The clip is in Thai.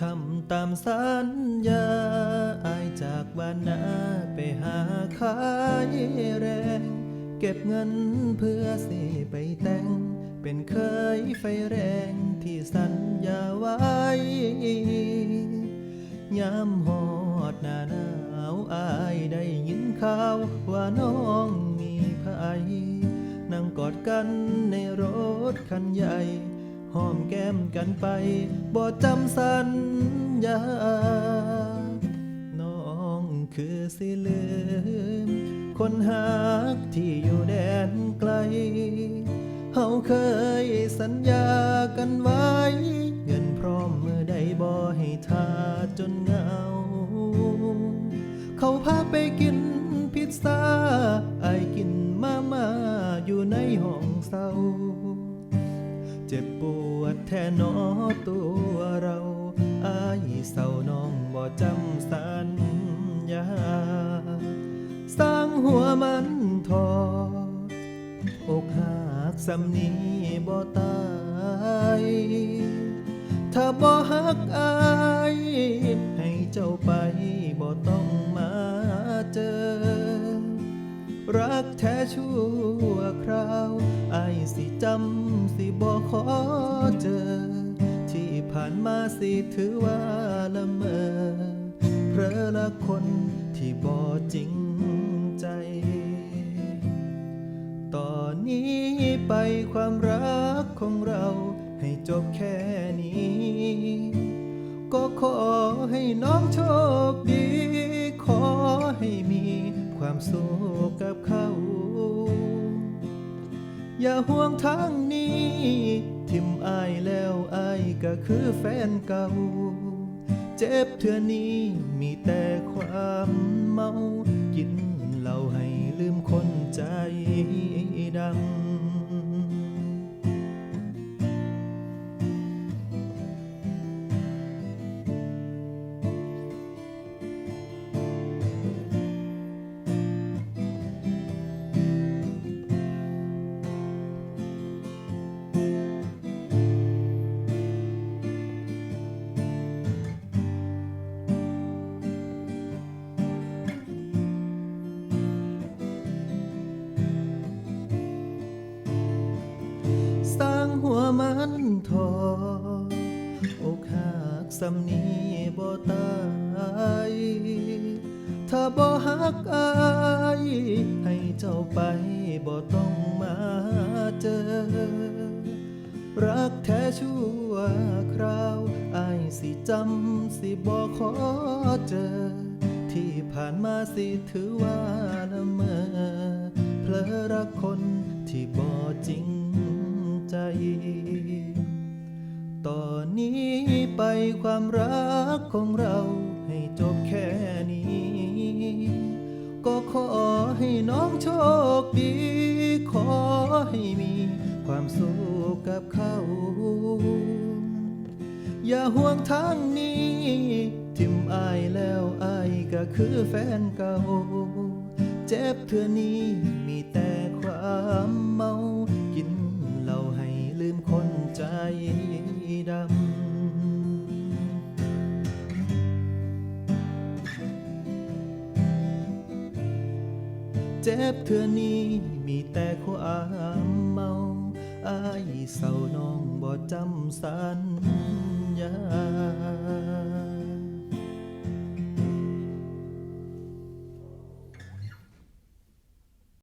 ทำตามสัญญาอายจากบ้านนาไปหาขายแรง เก็บเงินเพื่อสิไปแต่ง เป็นเคยไฟแรงที่สัญญาไว้ยามหอดหน้าหนาวอายได้ยินข่าวว่าน้องมีภัยนั่งกอดกันในรถคันใหญ่ หอมแก้มกันไปบ่จำสัญญา น้องคือสิลืม คนหักที่อยู่แดนไกล เฮาเคยสัญญากันไว้ เงินพร้อมเมื่อใดบ่ให้ทาจนเหงา เขาพาไปกินพิซซ่าไอกินมาม่าอยู่ในห้องเศร้า จ็บปวดแท้หนอตัวเราอายเศร้าน้องบ่จำสัญญา สร้างหัวมันทออกหักสำนีบ่ตายถ้าบ่ฮักอายให้เจ้าไปบ่ต้องมาเจอ รักแท้ชั่วคราว อายสิจำสิบ่ขอเจอ ที่ผ่านมาสิถือว่าละเมอเพลอละคนที่บ่จริงใจ ตอนนี้ไปความรักของเราให้จบแค่นี้ ก็ขอให้น้องโชคดี ขอให้มีความสุขกับเขา อย่าห่วงทางนี้ ทิมอายแล้วอายก็คือแฟนเก่า เจ็บเทื่อนี้มีแต่ความเมา กินเหล้าให้ลืมคนใจดำ หัวมันทออกหักสำนีบ่ตายถ้าบ่ฮักอายให้เจ้าไปบ่ต้องมาเจอ รักแท้ชั่วคราวอายสิจำสิบ่ขอเจอ ที่ผ่านมาสิถือว่าละเมอเพลอรักคนที่บ่จริง ใจตอนนี้ไปความรักของเราให้จบแค่นี้ ก็ขอให้น้องโชคดี ขอให้มีความสุขกับเขา อย่าห่วงทางนี้ ทิมอายแล้วอายก็คือแฟนเก่า เจ็บเทื่อนี้มีแต่ความ ดำ เจ็บเทือนี้มีแต่ความเมาอายเศร้าน้องบ่จำสัญญา